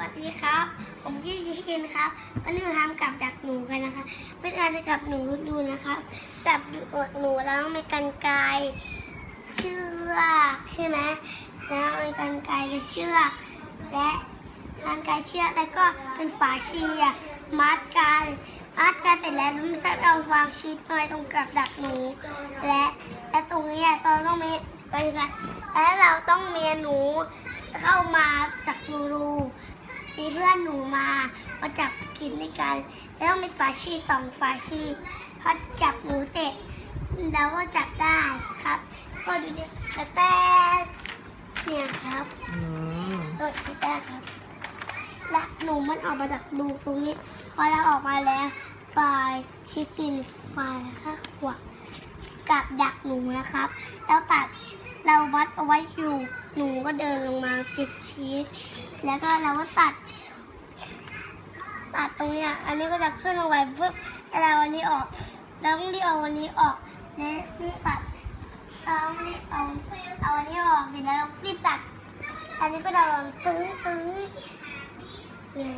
วัสดีครับ ผมชื่อชิคินครับวันนี้เราทำกับดักหนูกันนะคะ เป็นการจะกับหนูดูนะคะกับหนูแล้วต้องมีกันไกเชือกใช่ไหมแล้วมีกันไกกับเชือกและกันไกเชือกแล้วก็เป็นฝาเชีอะมัดกันมัดกันเสร็จแล้วไม่ใช่เอาวางชีสไว้ตรงกับดักหนู และและตรงนี้เราต้องมีไปกันและเราต้องมีหนูเข้ามาจากรูรู มีเพื่อนหนูมามาจับกินด้วยกัน แล้วต้องมีฝาชีสองฝาชีพอจับหนูเสร็จเราก็จับได้ครับ ก็ดูดิแต่แต่เนี่ยครับอืมโดยพี่แต้ครับ และหนูมันออกมาจากรูตรงนี้ พอเราออกมาแล้วปลายชิซินไฟค่ะขวบกับดักหนูนะครับ แล้วตัด เราวัดเอาไว้อยู่ หนูก็เดินลงมาเก็บชีส แล้วก็เราก็ตัด ตัดตรงเนี้ย อันนี้ก็จะขึ้นลงไปเพื่อเราอันนี้ออกแล้วต้องรีบเอาวันนี้ออกและรีบตัดเราต้องรีบเอาเอาอันนี้ออกเสร็จแล้วรีบตัด อันนี้ก็จะลองตึ้งตึ้งเนี่ย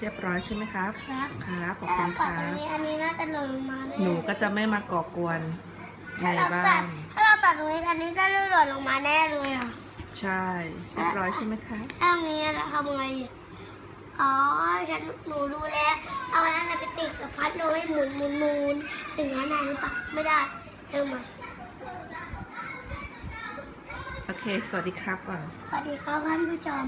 เรียบร้อยใช่ไหมครับ ครับครับขอบถ้าคุเราณคตัดรัตรงบนี้อันนี้น่าจะหล่นลงมาแหนูก็จะไม่มาก่อกวนในถ้าเราบ้าตัดนถ้าเรา ตัดตรงนี้อันนี้จะหล่นลงมาแน่เลยอะ ใช่เรียบร้อยใช่ไหมครับถ้าตรงนี้เราทำไงอะอ๋อ ฉันหนูรู้แล้ว เอาอันนั้นไปติดกับพัดลมให้หมุนหมุนหมุนถึงนั้นได้หรือเปล่าไม่ได้ทำไมโอเค สวัสดีครับก่อน สวัสดีครับท่านผู้ชม